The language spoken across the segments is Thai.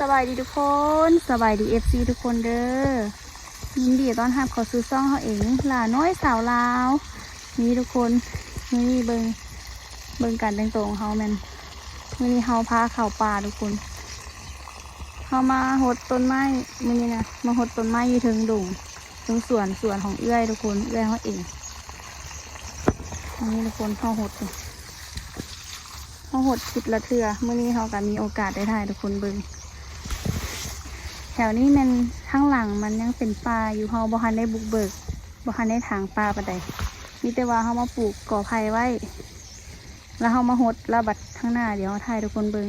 สบายดีทุกคนสบายดีเอฟซีทุกคนเด้อยินดีต้อนรับเขาสู่ซ่องเขาเองหลาน้อยสาวลาวนี่ทุกคนนี่เบิงเบิงการแต่งตัวของเขาแมนมือนี้เขาพาเข่าป่าทุกคนเขามาหดต้นไม้มื่อนี้นะมาหดต้นไม้อยู่ถึงดุงถึงสวนสวนของเอื้อยทุกคนเอื้อยเขาเองนี่ทุกคนเขาหดเขาหดคิดละเทือมื่อนี้เขาก็มีโอกาสได้ถ่ายทุกคนเบิงแถวนี้มันข้างหลังมันยังเป็นป่าอยู่เฮาบ่ทันได้บุกเบิกบ่ทันได้ถางป่าปานใดมีแต่ว่าเฮามาปลูกก่อไผ่ไว้ แล้วเฮามาหดแล้วบัดข้างหน้าเดี๋ยวเฮาถ่ายทุกคนเบิง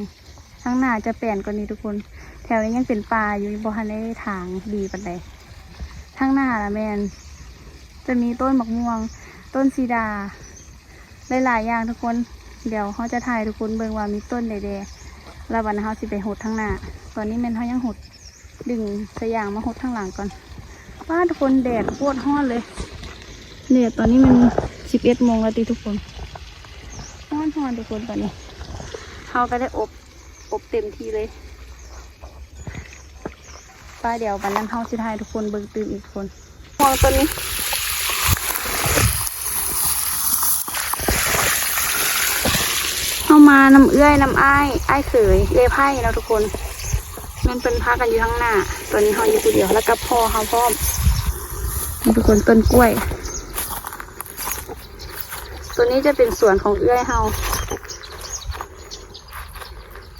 ข้างหน้าจะแปลี่ยนกว่านี้ทุกคน แถวนี้ยังเป็นป่าอยู่บ่ทันได้ถางดีปานใดข้างหน้าละแมนจะมีต้นมะม่วง ต้นซีดาหลายๆอย่างทุกคน เดี๋ยวเขาจะถ่ายทุกคนเบิงว่ามีต้นใดๆแล้ววันนี้เขาสิไปหดข้างหน้า ตอนนี้แมนเขายังหด ดึงสยางมาหดข้างหลังก่อนว่าทุกคนแดดโคตรฮ้อนเลยแดดตอนนี้มันสิบเอ็ดโมงแล้วตีทุกคนฮ้อนฮ้อนทุกคนตอนนี้เขาก็ได้อบอบเต็มที่เลยป้าเดี๋ยววันนั้นเขาสิทายทุกคนเบิ่งตื่นอีกคนมองต้นนี้เข้ามาน้ำเอื้อยน้ำอ้ายอ้ายเขยเล่ไพ่เนาะทุกคน มันเป็นพากันอยู่ข้างหน้าตัวนี้เขาอยู่ตัวเดียวแล้วก็พ่อเขาพร้อมทุกคนต้นกล้วย ตัวนี้จะเป็นสวนของเอื้อยเฮา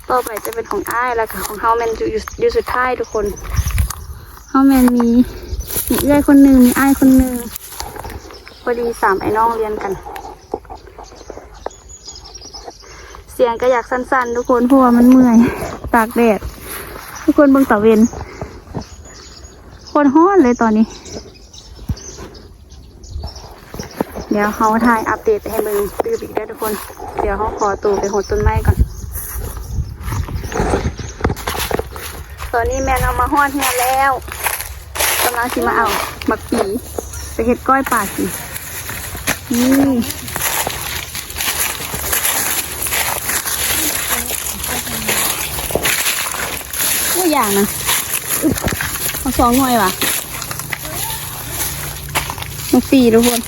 ต่อไปจะเป็นของอ้ายแล้วก็ของเฮาแมนอยู่อยู่อยู่สุดท้ายทุกคนเฮาแมนมีมีเอื้อยคนหนึ่งมีอ้ายคนหนึ่งพอดีสามไอ้น้องเรียนกัน เสียงก็อยากสั้นๆ ทุกคนเพราะว่ามันเมื่อยตากแดด ทุกคนเบิ่งตะเวนคนฮ้อนเลยตอนนี้ เดี๋ยวเขาถ่ายอัปเดตให้เบิ่งตื้ออีกได้ทุกคน เดี๋ยวเขาขอตัวไปหดต้นไม้ก่อน ตอนนี้แม่เอามาฮ้อนเฮียแล้วกำลังสิมาเอาบักปีไปเห็ดก้อยป่าสินี่ อย่างนะอึ๊บเอาสองหน่วยว่ะมาปีทุกคน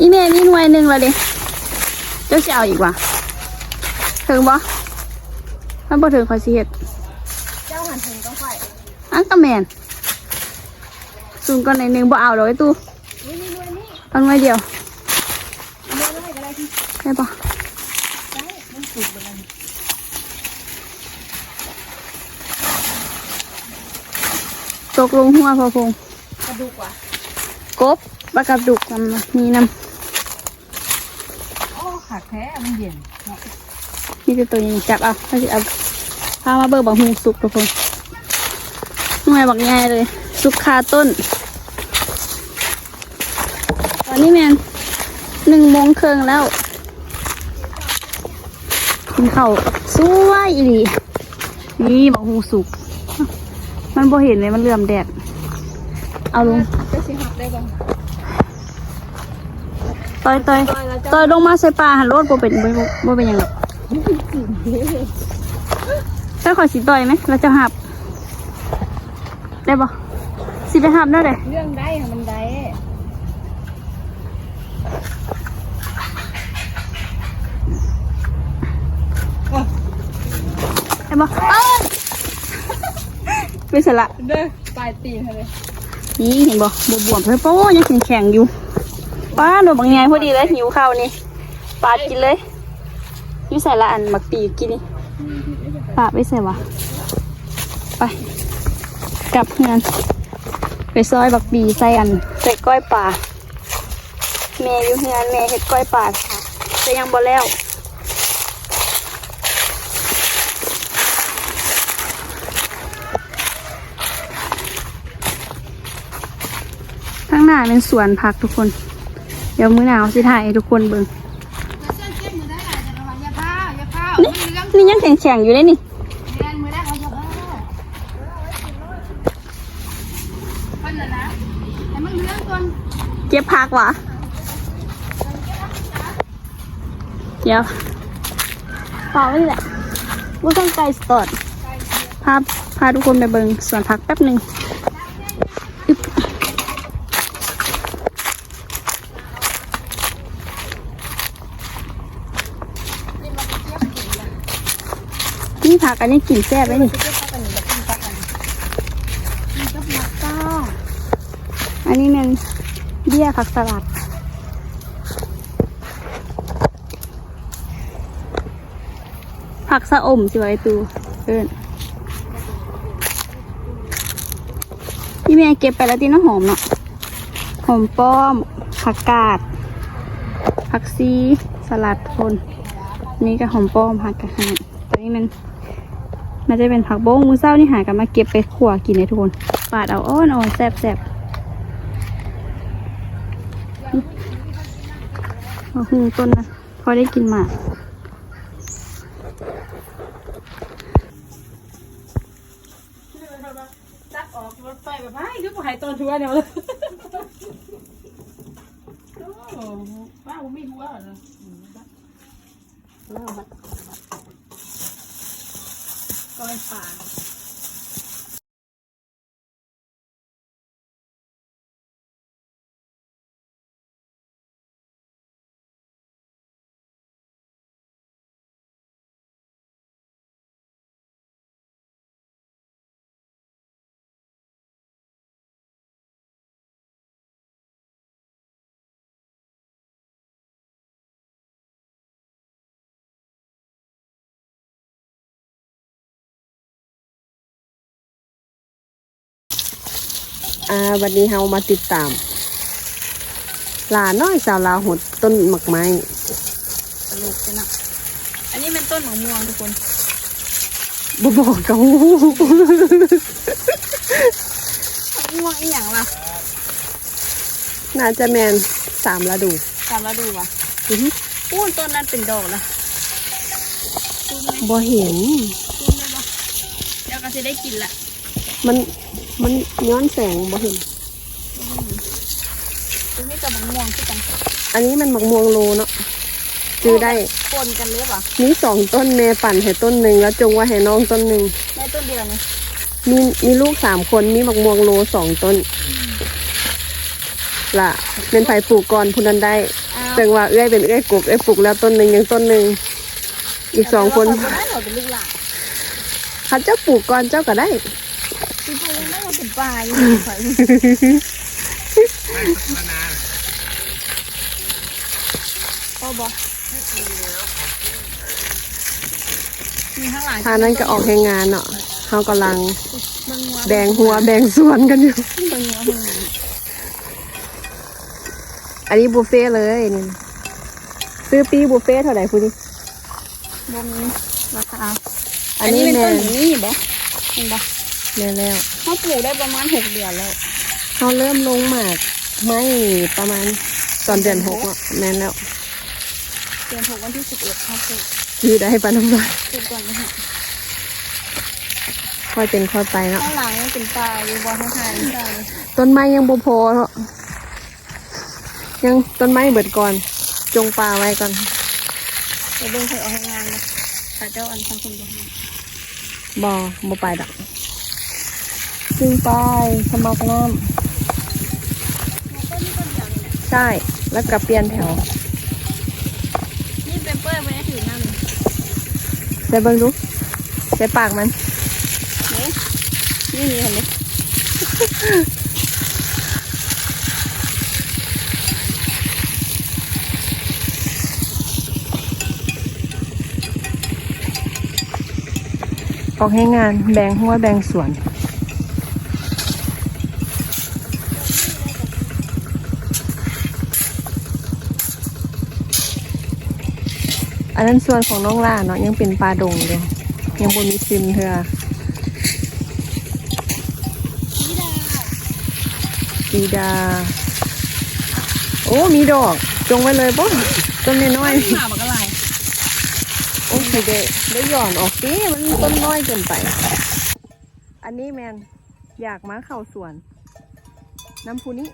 อีเมลมีหน่วยหนึ่งแล้วดิเจ้าจะเอาอีกว่ะถึงบ่ถ้าบ่ถึงขอสิเฮ็ดเจ้าหันถึงก็ค่อยอันก็แมนสูงก่อนหน่อยหนึ่งบ่เอาดอกไอ้ตู้นี่นี่ด้วยนี่เอาหน่วยเดียวเลือกอะ ไรก็ได้ที่ได้ปะได้มันสุกไปแล้วตกลงหัวพอพงกระดูกว่ะกบปลากระดุกนำมามีนโอ้ขาดแท้มันเย็นำนี่คือตัวนี้จับเอาถ้าจะเอาพามาเบิกบังหุงสุกทุกคนหน่วยบักใหญ่เลย สุกคาต้น ตอนนี้แมนหนึ่งโมงครึ่งแล้ว กินข้าวสวยอีหลีนี่บักหุงสุก มันบ่เห็นเลยมันเหลื่อมแดด เอาลงจะสิหักได้บ้างต่อยต่อยต่อยลงมาใส่ปลาหันรถบ่เป็นบ่บ่บ่เป็นหยังหรอกถ้าขอสิต่อยไหมเราจะหับ ได้บ่สิไปหับได้เลยเรื่องได้ค่ะมันได้ ได้บ่เอ้ยไม่สละเด้อปลายตีนเลยนี่เห็นบ่บวบวมๆเลยโป้ยังแข็งแข็งๆอยู่ป้าหนูบางไงพอดีเลยหิวข้าวนี่ปาดกินเลยอยู่ใส่ละอันหมักปีกกินนี่ปาดไม่ใส่วะไปกลับงานไปซอยบักบีใส่อันใส่ก้อยป่าแม่อยู่เฮือนแม่เฮ็ดก้อยป่าค่ะแต่ยังบ่แล้วข้างห น้าเป็นสวนผักทุกคน เดี๋ยวมื้อหนาวสิถ่ายให้ทุกคนเบิ้งเจี๊ยบมือได้หลายจากระหว่างยาเภายาเภานี่นี่ยังแข็งแข็งๆอยู่เลยนี่แอนมือได้เขาอย่าพ้าคนละนะแต่มึงเรื่องก่อนเก็บผักวะเดี๋ยวต่อไว้นี่แหละว่าต้องไกลสตอดพาพาทุกคนไปเบิงสวนผักแป๊บหนึ่ง นี่ผักอันนี้กลิ่นแซ่บไหมนี่อันนี้มันเบี้ยผักสลัด ผักสะอมสิวะไอตูเอินพี่แม่เก็บไปแล้วตีน้ำหอมเนาะหอมป้อม ผักกาด ผักซี สลัดคน นี่ก็หอมป้อมผักกาดขนาดตัวนี้มัน มันจะเป็นผักโบ้งมือเศร้านี่หากันมาเก็บไปขั่วกินเลยทุกคนปาดเอาอ้อนอ่อนแซ่บแซ่บเอาหูต้นนะพอได้กินหมากจักออกรถไฟแบบไอ้คือบ่หายตอนทัวเนี่ยเลยโอ้ป้าผมไม่ทัวเหรอ อยป่า อ่าวันนี้เรามาติดตามหลาน้อยสาวลาวหดต้นหมักไม้ตลกจังนะอันนี้เป็นต้นมะม่วงทุกคนบ่บอกเขามะม่วงอีหยังล่ะน่าจะแมนสามฤดูตามมาดูวะอื้อหือปูนต้นนั้นเป็นดอกละปูนไหมบ่เห็นปูนได้ปะเดี๋ยวก็จะได้กินละมัน มันย้อนแสงบ่เห็นปูนนี่กับมะม่วงคือกันอันนี้มันหมักม่วงโลเนาะซื้อได้ปนกันหรือเปล่ามีสองต้นแม่ปั่นให้ต้นหนึ่งแล้วจงไว่าให้น้องต้นหนึ่งได้ต้นเดียวนี่มีมีลูกสามคนมีหมักม่วงโลสองต้นล่ะเป็นไผ่ปลูกก่อนพูนันได้อ้าวจังว่าเอ้อยเป็นเอ้อยกบเอ้อยปลูกแล้วต้นหนึ่งยังต้นหนึ่งอีกสองคนแต่ว่าเขาได้เป็นลูกหลานเขาเจ้าปลูกก่อนเจ้าก็ได้ คือปูนได้มาเป็นปลาอยู่ไข่พ่อบอกมีข้างหลังทางนั้นก็ออกให้งานเนาะเขากำลังมันงัวแบ่งหัวแบ่งส่วนกันอยู่มันงัวมันงัวอันนี้บุฟเฟ่ต์เลยนี่ซื้อปีบุฟเฟ่ต์เท่าไหร่พูดิบ่มีราคาอันนี้เป็นแม่ต้นอย่างนี้บ่เห็นบ่ แม่แล้วเขาปลูกได้ประมาณหกเดือนแล้วเขาเริ่มลงหมากไม่ประมาณตอนเดือนหกอะแม่นแล้ว เดือนหกวันที่สิบเอ็ดเขาปลูกซื้อได้ปะน้ำลายปลูกก่อนนะฮะค่อยเป็นค่อยไปเนาะข้างหลังยังเป็นปลาอยู่บ่ข้างในใช่ต้นไม้ยังบ่พอเนาะยังต้นไม้เบิดก่อน จงปลาไว้ก่อนไปเบิ่งเคยออกงานเลยข้าเจ้าอันทางคุณบ่ให้บ่บ่ไปดอก ซึ่งไปสมัครน้ำต้นนี้ต้นเดียวนี่แหละใช่ แล้วก็เปลี่ยนแถว นี่เป็นเปิ้ลไม่ได้ถือน้ำนี่ใส่เบิ่งดูใส่ปากมัน นี่นี่เห็นไหมออกให้งานแบ่งหัวแบ่งส่วน นนั้นส่วนของน้องล่าเนาะยังเป็นปลาดงอยู่ยังบนมีซิมเธอนี่ดาปีดา โอ้มีดอก จงไว้เลยป่ะต้นน้อยหมาบักอะไรๆโอ้ยได้ได้หย่อนออกสิมันต้นน้อยเกินไป อันนี้แมนอยากมาเข้าสวน น้ำพูนี้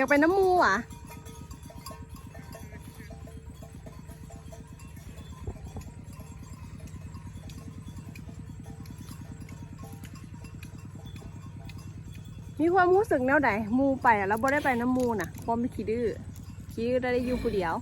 อยากไปน้ำมูอะมีความรู้สึกแนวใดหมูไปอะแล้วบ่ได้ไปน้ำมูน่ะเพราะไม่ขี้ดื้อขี้ดื้อได้อยู่ผู้เดียว